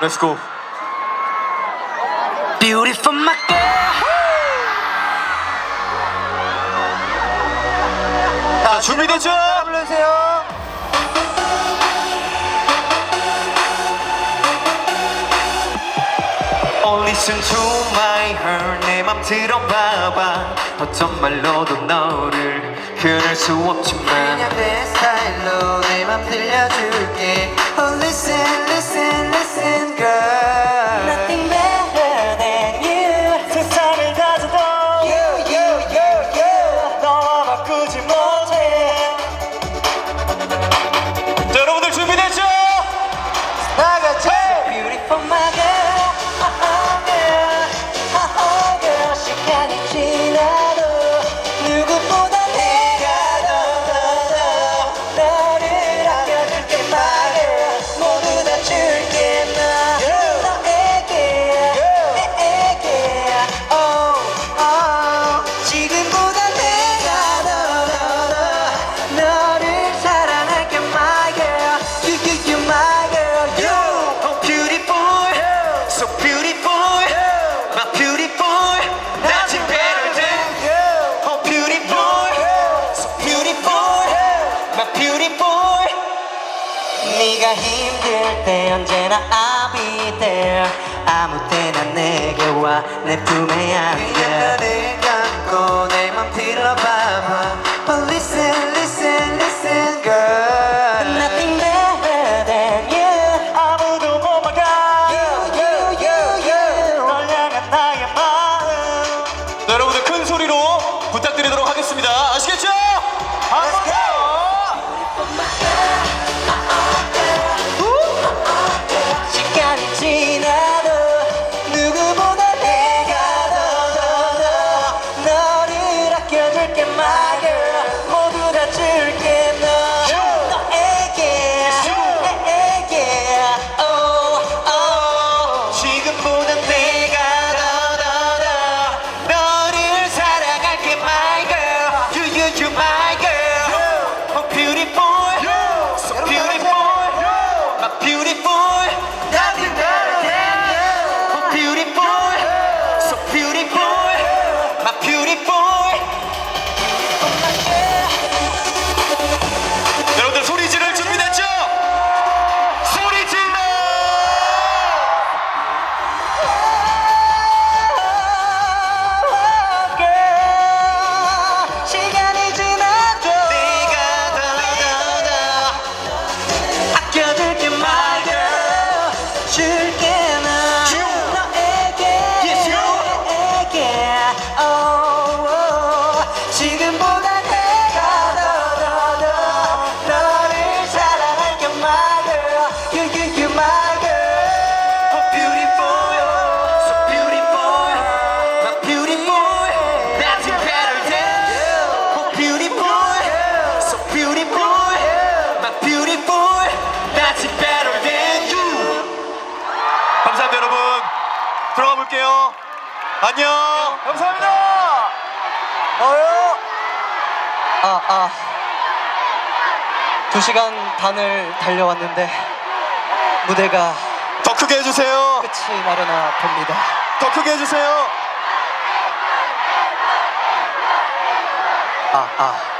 Let's go. Beautiful my girl. 자, 준비됐죠? 불러주세요. Oh, listen to my heart. 내맘 들어봐봐. 어떤 말로도 너를 그럴 수 없지만. 그냥 내 스타일로 내맘 들려줄게. Oh, listen, listen, listen. for my girl. 내가 힘들 때 언제나 I'll be there. 아무 때나 내게 와 내 품에 안겨. 그냥 너를 안고 내맘 들어봐봐. 안녕. 감사합니다. 어요. 아, 아. 두 시간 반을 달려왔는데 무대가 더 크게 해주세요. 끝이 나려나 봅니다. 더 크게 해주세요. 아, 아.